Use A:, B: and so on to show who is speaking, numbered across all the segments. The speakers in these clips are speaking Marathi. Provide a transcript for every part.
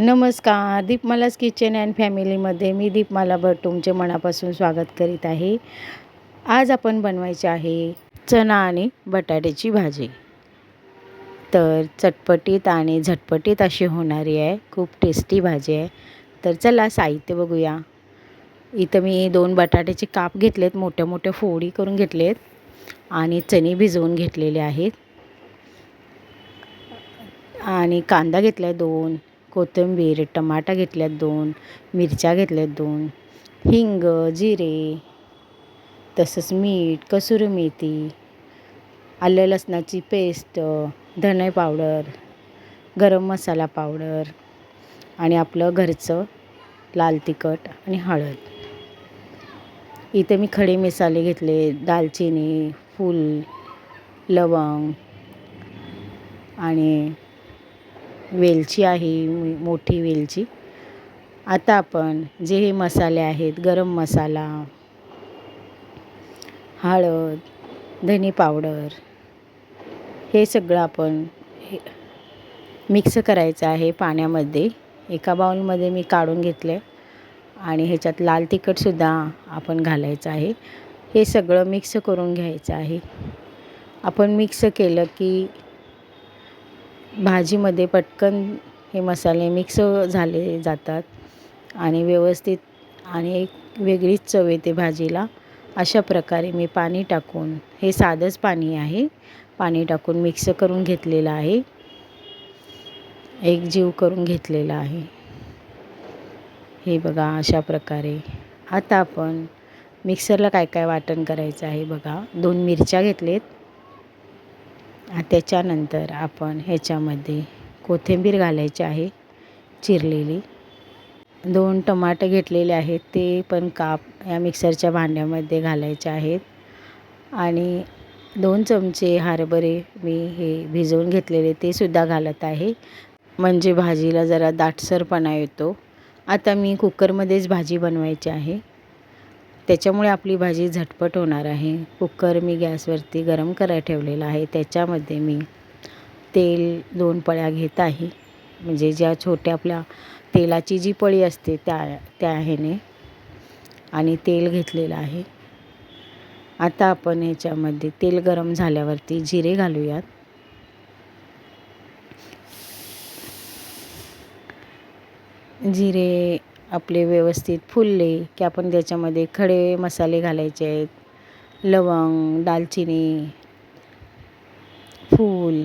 A: नमस्कार दीपमालाज किचन अँड फॅमिलीमध्ये मी दीपमाला भट तुमचे मनापासून स्वागत करीत आहे. आज आपण बनवायचे आहे चणा आणि बटाट्याची भाजी. तर चटपटीत आणि झटपटीत अशी होणारी आहे. खूप टेस्टी भाजी आहे. तर चला साहित्य बघूया. इथं मी दोन बटाट्याचे काप घेतलेत मोठ्या मोठ्या फोडी करून घेतलेत आणि चणे भिजवून घेतलेले आहेत. आणि कांदा घेतला आहे दोन. कोथिंबीर टमाटा घेतल्यात दोन मिरच्या घेतल्यात दोन हिंग जिरे तसंच मीठ कसुरी मेथी आलं लसणाची पेस्ट धणे पावडर गरम मसाला पावडर आणि आपलं घरचं लाल तिखट आणि हळद. इथे मी खडे मसाले घेतले दालचिनी फूल लवंग आणि वेलची आहे मोठी वेलची. आता आपण जे हे मसाले आहेत गरम मसाला हळद धनी पावडर हे सगळं आपण मिक्स करायचं आहे पाण्यामध्ये. एका बाउलमध्ये मी काढून घेतलं आणि ह्याच्यात लाल तिखटसुद्धा आपण घालायचं आहे. हे सगळं मिक्स करून घ्यायचं आहे. आपण मिक्स केलं की भाजीमध्ये पटकन हे मसाले मिक्स झाले जातात आणि व्यवस्थित आणि एक वेगळीच चव येते भाजीला. अशा प्रकारे मी पाणी टाकून हे साधंच पाणी आहे पाणी टाकून मिक्स करून घेतलेलं आहे. एक जीव करून घेतलेला आहे. हे बघा अशा प्रकारे. आता आपण मिक्सरला काय काय वाटण करायचं आहे बघा. दोन मिरच्या घेतलेत. त्याच्यानंतर आपण ह्याच्यामध्ये कोथिंबीर घालायची आहे चिरलेली. दोन टमाटे घेतलेले आहेत ते पण काप या मिक्सरच्या भांड्यामध्ये घालायचे आहेत. आणि दोन चमचे हरभरे मी हे भिजवून घेतलेले ते सुद्धा घालत आहे. म्हणजे भाजीला जरा दाटसरपणा येतो. आता मी कुकरमध्येच भाजी बनवायची आहे. त्याच्यामुळे आपली भाजी झटपट होणार आहे. कुकर मी गॅसवरती गरम करायला ठेवलेला आहे. त्याच्यामध्ये मी तेल दोन पळ्या घेत आहे. म्हणजे ज्या छोट्या आपल्या तेलाची जी पळी असते त्या त्या ह्याने. आणि तेल घेतलेलं आहे. आता आपण ह्याच्यामध्ये तेल गरम झाल्यावरती जिरे घालूयात. जिरे आपले व्यवस्थित फुलले की आपण त्याच्यामध्ये खडे मसाले घालायचे आहेत. लवंग दालचिनी फूल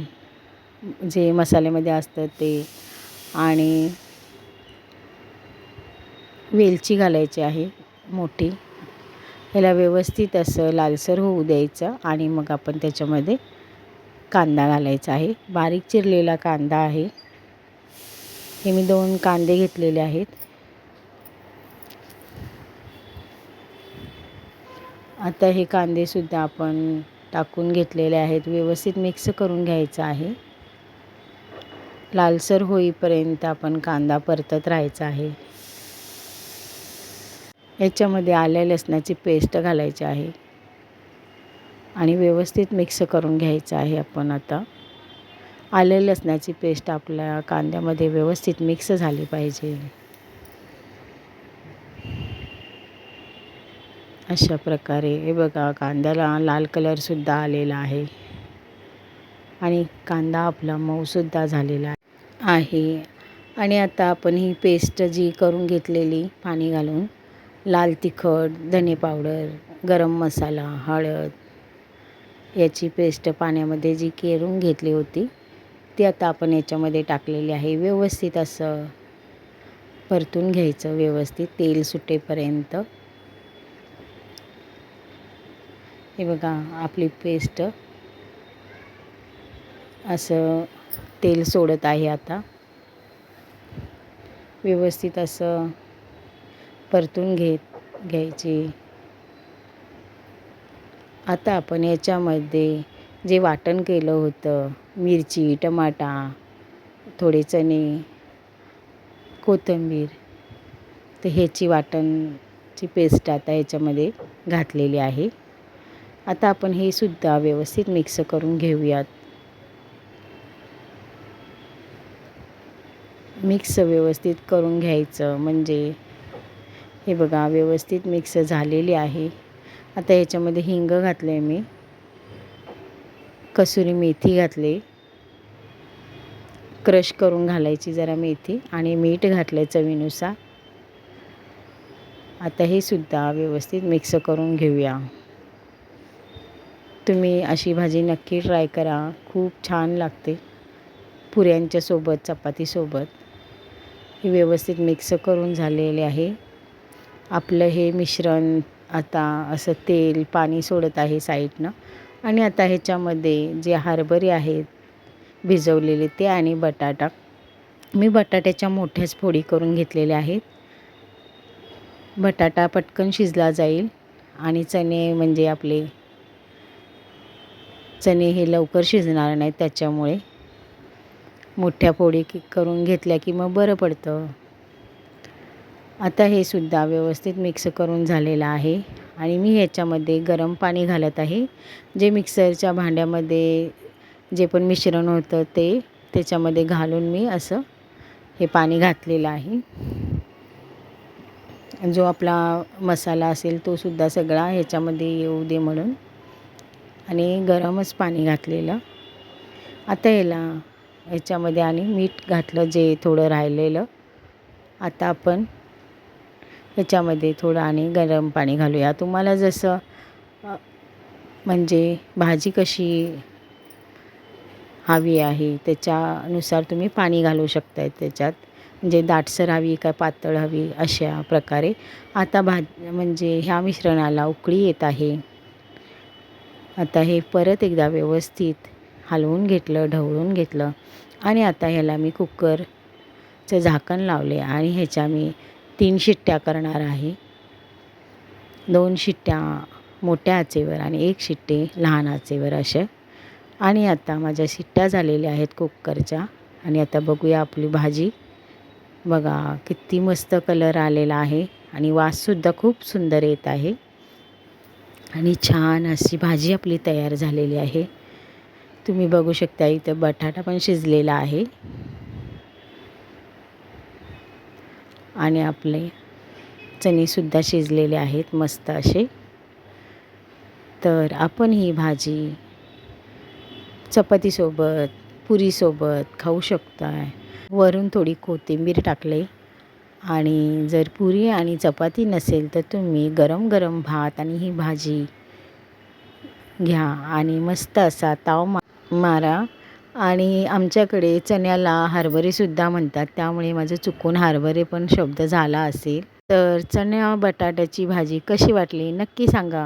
A: जे मसाल्यामध्ये असतं ते. आणि वेलची घालायची आहे मोठी. ह्याला व्यवस्थित असं लालसर होऊ द्यायचं आणि मग आपण त्याच्यामध्ये कांदा घालायचा आहे. बारीक चिरलेला कांदा आहे. हे मी दोन कांदे घेतलेले आहेत. आता हे कांदेसुद्धा आपण टाकून घेतलेले आहेत. व्यवस्थित मिक्स करून घ्यायचं आहे. लालसर होईपर्यंत आपण कांदा परतत राहायचा आहे. याच्यामध्ये आल्या लसणाची पेस्ट घालायची आहे. आणि व्यवस्थित मिक्स करून घ्यायचं आहे आपण आता. आलं लसणाची पेस्ट आपल्या कांद्यामध्ये व्यवस्थित मिक्स झाली पाहिजे. अशा प्रकारे. हे बघा कांद्याला लाल कलरसुद्धा आलेला आहे. आणि कांदा आपला मऊसुद्धा झालेला आहे. आणि आता आपण ही पेस्ट जी करून घेतलेली पाणी घालून लाल तिखट धने पावडर गरम मसाला हळद याची पेस्ट पाण्यामध्ये जी केरून घेतली होती ती आता आपण याच्यामध्ये टाकलेली आहे. व्यवस्थित असं परतून घ्यायचं व्यवस्थित तेल सुटेपर्यंत. हे बघा आपली पेस्ट असं तेल सोडत आहे आता. व्यवस्थित असं परतून घेत घ्यायची. आता आपण याच्यामध्ये जे वाटण केलं होतं मिरची टमाटा थोडे चणे कोथिंबीर तर ह्याची वाटणची पेस्ट आता याच्यामध्ये घातलेली आहे. आता आपण हे सुद्धा व्यवस्थित मिक्स करून घेऊयात. मिक्स व्यवस्थित करून घ्यायचं. म्हणजे हे बघा व्यवस्थित मिक्स झालेली आहे. आता याच्यामध्ये हिंग घातलं आहे मी. कसुरी मेथी घातली. क्रश करून घालायची जरा मेथी आणि मीठ घातलं आहे चवीनुसार. आता हे सुद्धा व्यवस्थित मिक्स करून घेऊया. तुम्ही अशी भाजी नक्की ट्राय करा. खूप छान लागते. पुऱ्यांच्या सोबत चपातीसोबत हे व्यवस्थित मिक्स करून झालेले आहे. आपलं हे मिश्रण आता असं तेल पाणी सोडत आहे साईडनं. आणि आता ह्याच्यामध्ये जे हरभरे आहेत भिजवलेले ते आणि बटाटा. मी बटाट्याच्या मोठ्याच फोडी करून घेतलेल्या आहेत. बटाटा पटकन शिजला जाईल. आणि चणे म्हणजे आपले चणे हे लवकर शिजणार नाहीत त्याच्यामुळे मोठ्या पोळी करून घेतल्या की मग बरं पडतं. आता हे सुद्धा व्यवस्थित मिक्स करून झालेलं आहे आणि मी ह्याच्यामध्ये गरम पाणी घालत आहे. जे मिक्सरच्या भांड्यामध्ये जे पण मिश्रण होतं ते त्याच्यामध्ये घालून मी असं हे पाणी घातलेलं आहे. जो आपला मसाला असेल तो सुद्धा सगळा ह्याच्यामध्ये येऊ दे म्हणून. आणि गरमच पाणी घातलेलं. आता याला ह्याच्यामध्ये आणि मीठ घातलं जे थोडं राहिलेलं. आता आपण ह्याच्यामध्ये थोडं आणि गरम पाणी घालूया. तुम्हाला जसं म्हणजे भाजी कशी हवी आहे त्याच्यानुसार तुम्ही पाणी घालू शकताय त्याच्यात. म्हणजे दाटसर हवी काय पातळ हवी अशा प्रकारे. आता भाज म्हणजे ह्या मिश्रणाला उकळी येत आहे. आता हे परत एकदा व्यवस्थित हलवून घेतलं ढवळून घेतलं. आणि आता ह्याला मी कुकरचं झाकण लावले आणि ह्याच्या मी तीन शिट्ट्या करणार आहे. दोन शिट्ट्या मोठ्या आचेवर आणि एक शिट्टी लहान आचेवर अशा. आणि आता माझ्या शिट्ट्या झालेल्या आहेत कुकरच्या. आणि आता बघूया आपली भाजी. बघा किती मस्त कलर आलेला आहे आणि वाससुद्धा खूप सुंदर येत आहे. आणि छान अशी भाजी आपली तयार झालेली आहे. तुम्ही बघू शकता इथं बटाटा पण शिजलेला आहे. आणि आपले चणेसुद्धा शिजलेले आहेत मस्त असे. तर आपण ही भाजी चपातीसोबत पुरीसोबत खाऊ शकता वरून थोडी कोथिंबीर टाकले. आणि जर पुरी आणि चपाती नसेल तर तुम्ही गरम गरम भात आणि ही भाजी घ्या आणि मस्त असा ताव मा मारा. आणि आमच्याकडे चण्याला हरभरेसुद्धा म्हणतात त्यामुळे माझं चुकून हरभरे पण शब्द झाला असेल. तर चण्या बटाट्याची भाजी कशी वाटली नक्की सांगा.